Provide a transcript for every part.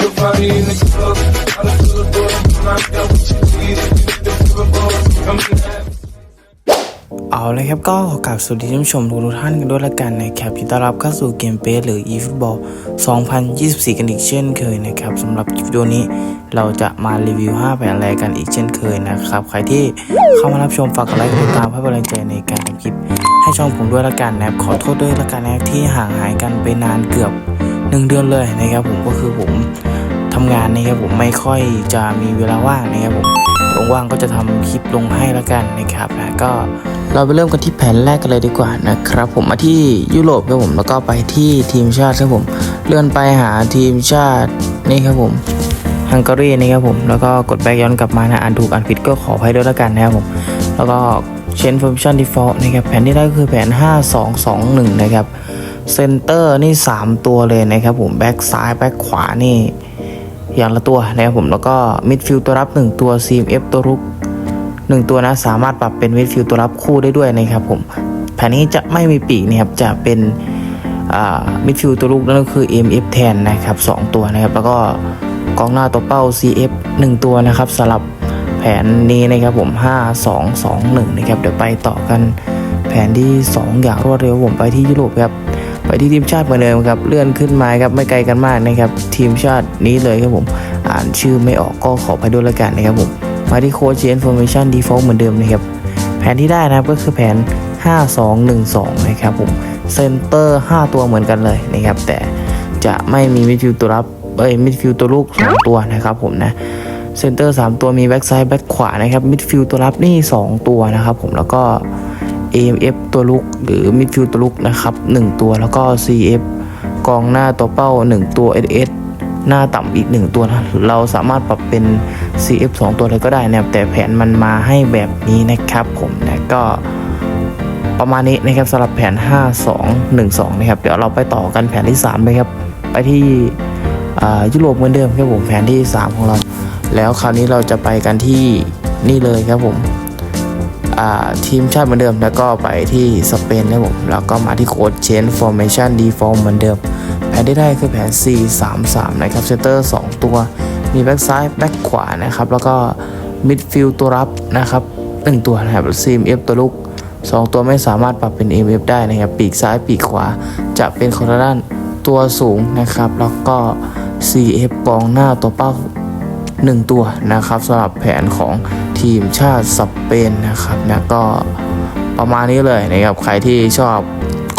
You'll find me in the club. Out of the door. I got what you need. If you need the river, come and เอาเลยครับก็ขอกราบสวัสดีท่านผู้ชมทุกท่านกันด้วยละกันนะครับยินดีต้อนรับเข้าสู่เกมเปสหรือ eFootball 2024 กันอีกเช่นเคยนะครับสำหรับคลิปวิดีโอนี้เราจะมารีวิว 5 แผนอะไรกันอีกเช่นเคยนะครับ ใครที่เข้ามารับชมฝากกดไลค์กดติดตามเพื่เป็นกำลังใจในการทำคลิป ให้ช่องผมด้วยละกันนะครับขอโทษด้วยละกันนะครับที่ห่างหายกันไปนานเกือบ 1 เดือนเลยนะครับผมก็คือผมทำงานนะครับผมไม่ค่อยจะมีเวลาว่างนะครับผมเดี๋ยวว่างก็จะทำคลิปลงให้แล้วกันนะครับนะก็เราไปเริ่มกันที่แผนแรกกันเลยดีกว่านะครับ ผมมาที่ยุโรปครับผมแล้วก็ไปที่ทีมชาติครับผม เลื่อนไปหาทีมชาตินี่ครับผมฮังการีนี่ครับผมแล้วก็กดแบกย้อนกลับมานะอ่านถูกอ่านผิดก็ขออภัยด้วยแล้วกันนะครับผม แล้วก็เชนฟอร์มชันดีฟอลต์นะครับแผนที่ได้ก็คือแผน 5221 นะครับ เซนเตอร์นี่ 3 ตัวเลยนะครับผมแบ็กซ้ายแบ็กขวานี่อย่างละตัวนะครับผมแล้วก็มิดฟิลด์ตัวรับ 1 ตัว CMF ตัวรุก 1 ตัวนะสามารถปรับเป็นมิดฟิลด์ตัวรับคู่ได้ด้วยนะครับผมแผนนี้จะไม่มีปีกนะครับจะเป็นมิดฟิลด์ตัวรุกนั่นก็คือ MF แทนนะครับ2ตัวนะครับแล้วก็กองหน้าตัวเป้า CF 1 ตัวนะครับสลับแผนนี้นะครับผม 5 2 2 1นะครับเดี๋ยวไปต่อกันแผนที่ 2 อย่างรวดเร็วผมไปที่ยุโรปครับ ไปที่ทีมชาติเหมือนเดิมครับเลื่อนขึ้นมาครับไม่ไกลกันมากนะครับทีมชาตินี้เลยครับผมอ่านชื่อไม่ออกก็ขอไปด้วยละกันนะครับผมมาที่โค้ชเ n น o r m a t i o n default เหมือนเดิมนะครับแผนที่ได้นะครับก็คือแผน 5212 นะครับผมเซนเตอร์ 5 ตัวเหมือนกันเลยนะครับแต่จะไม่มีมิดฟิลด์ตัวรับเอ้ยมิดฟิลด์ตัวลูก 2 ตัวนะครับผมนะเซนเตอร์ 3 ตัวมีแบ็กซ้ายแบ็กขวานะครับมิดฟิลด์ตัวรับนี่ 2 ตัวนะครับผมแล้วก็ AMF ตัวลุกหรือมิดฟิลด์ตัวลุกนะครับ 1 ตัวแล้วก็ CF กองหน้าตัวเป้า 1 ตัว SS หน้าต่ำอีก 1 ตัวนะเราสามารถปรับเป็น CF 2 ตัวเลยก็ได้นะครับแต่แผนมันมาให้แบบนี้นะครับผมนะก็ประมาณนี้นะครับสำหรับแผน 5212 นะครับ เดี๋ยวเราไปต่อกันแผนที่3เลยครับ ไปที่ยุโรปเหมือนเดิมครับผมแผนที่ 3 ของเรา แล้วคราวนี้เราจะไปกันที่นี่เลยครับผม ทีมชาติเหมือนเดิม แล้วก็ไปที่สเปนนะครับผมแล้วก็มาที่โค้ดเชนฟอร์เมชันดีฟอร์มเหมือนเดิม แผนที่ได้คือแผน 4 3 3 นะครับเซนเตอร์ 2 ตัว มีแบ็กซ้ายแบ็กขวานะครับ แล้วก็มิดฟิลด์ตัวรับนะครับ1ตัวนะครับซีมเอฟตัวลุก 2 ตัวไม่สามารถปรับเป็น MF ได้นะครับ ปีกซ้ายปีกขวาจะเป็นคนละด้านตัวสูงนะครับ แล้วก็ CF กองหน้าตัวเป้า 1 ตัวนะครับสำหรับแผนของ ทีมชาติสเปนนะครับนะก็ประมาณนี้เลยนะครับ ใครที่ชอบ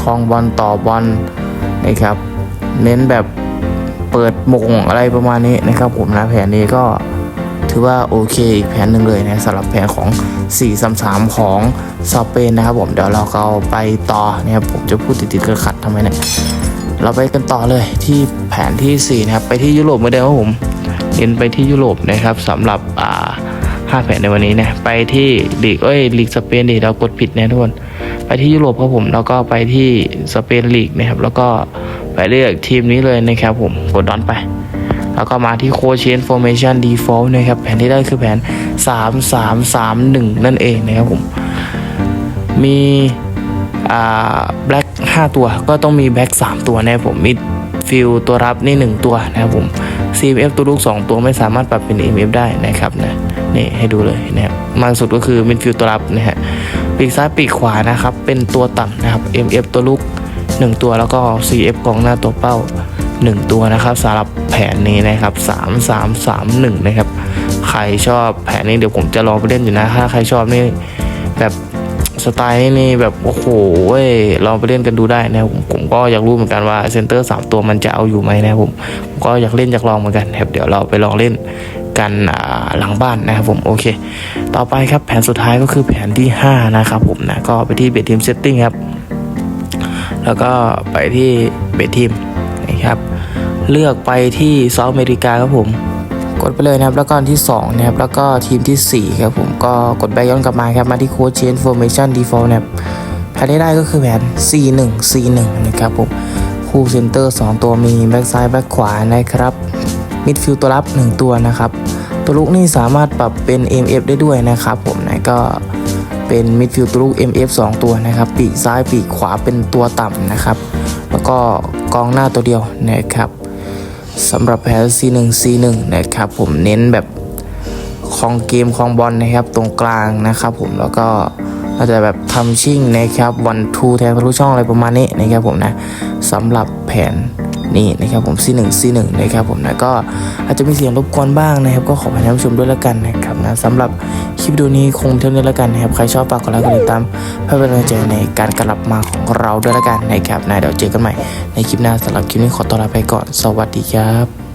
คลองบอลต่อบอลนะครับ เน้นแบบเปิดมงอะไรประมาณนี้นะครับ ผมนะแผนนี้ก็ถือว่าโอเคอีกแผนหนึ่งเลยนะสำหรับแผนของ433ของสเปนนะครับผมเดี๋ยวเราก็ไปต่อนะครับผมจะพูดติดๆกระขัดทำไมเนี่ยเราไปกันต่อเลยที่แผนทีสี่4 นะครับ ไปที่ยุโรปเหมือนเดิมครับผมเน้นไปที่ยุโรปนะครับสำหรับอ่า ห้าแผนในวันนี้นะไปที่ลีกเอ้ยลีกสเปนดิเรากดผิดนะทุกคนไปที่ยุโรปครับผมแล้วก็ไปที่สเปนลีกนะครับแล้วก็ไปเลือกทีมนี้เลยนะครับผมกดดอนไป แล้วก็มาที่โคเชนฟอร์เมชันดีฟอลต์นะครับแผนที่ได้คือแผน 3 3 3 1 นั่นเองนะครับผม มีอ่าแบล็ก5ตัวก็ต้องมีแบล็ก3 ตัวนะครับผมมิดฟิลตัวรับนี่ 1 ตัวนะครับผม CMF ตัวลูก 2 ตัวไม่สามารถปรับเป็น MF ได้นะครับนะ นี่ให้ดูเลยนะครับมากสุดก็คือมิดฟิลตัวรับนะฮะปีกซ้ายปีกขวานะครับ เป็นตัวต่ำนะครับ MF ตัวลูก1 ตัวแล้วก็ CF กองหน้าตัวเป้า 1 ตัวนะครับสำหรับแผนนี้นะครับ 3 3 3 1 นะครับ ใครชอบแผนนี้เดี๋ยวผมจะลองไปเล่นอยู่นะ ถ้าใครชอบนี่แบบสไตล์นี่แบบโอ้โหเลองไปเล่นกันดูได้นะผมผมก็อยากรู้เหมือนกันว่าเซนเตอร์3ตัวมันจะเอาอยู่ไหมนะผมผมก็อยากเล่นอยากลองเหมือนกันครับเดี๋ยวเราไปลองเล่น กันหลังบ้านนะครับผมโอเค ต่อไปครับแผนสุดท้ายก็คือแผนที่ 5 นะครับผมนะก็ไปที่เบททีมเซตติ้งครับ แล้วก็ไปที่เบททีมนะครับเลือกไปที่เซาท์อเมริกาครับผมกดไปเลยนะครับแล้วก็อันที่2นะครับแล้วก็ทีมทีสี่4 ครับผมก็กดแบกย้อนกลับมาครับมาที่โค้ชเชนฟอร์เมชันดีฟอลต์นะครับแผนที่ได้ก็คือแผน C1 C1 นะครับผมคู่เซนเตอร์ 2 ตัวมีแบ็กซ้ายแบ็กขวานะครับ มิดฟิลด์ตัวรับ 1 ตัวนะครับ ตัวลุกนี่สามารถปรับเป็น MF ได้ด้วยนะครับผมนะก็เป็นมิดฟิลด์ตัวลุก MF 2 ตัวนะครับ ปีกซ้ายปีกขวาเป็นตัวต่ำนะครับ แล้วก็กองหน้าตัวเดียวนะครับสำหรับแผน C1 C1 นะครับผมเน้นแบบคลองเกมคลองบอลนะครับตรงกลางนะครับผมแล้วก็อาจจะแบบทำชิ่งนะครับวันทูแทงทะลุช่องอะไรประมาณนี้นะครับผมนะสำหรับแผน นี่นะครับผม C1 C1 นะครับผมนะก็อาจจะมีเสียงรบกวนบ้างนะครับ ก็ขอให้ท่านผู้ชมด้วยละกันนะครับนะสำหรับคลิปดูนี้คงเท่านี้ละกันนะครับใครชอบฝากกดไลค์กดติดตามเพื่อเป็นกำลังใจในการกลับมาของเราด้วยละกันนะครับนะเดี๋ยวเจอกันใหม่ในคลิปหน้าสำหรับคลิปนี้ขอตัวลาไปก่อนสวัสดีครับ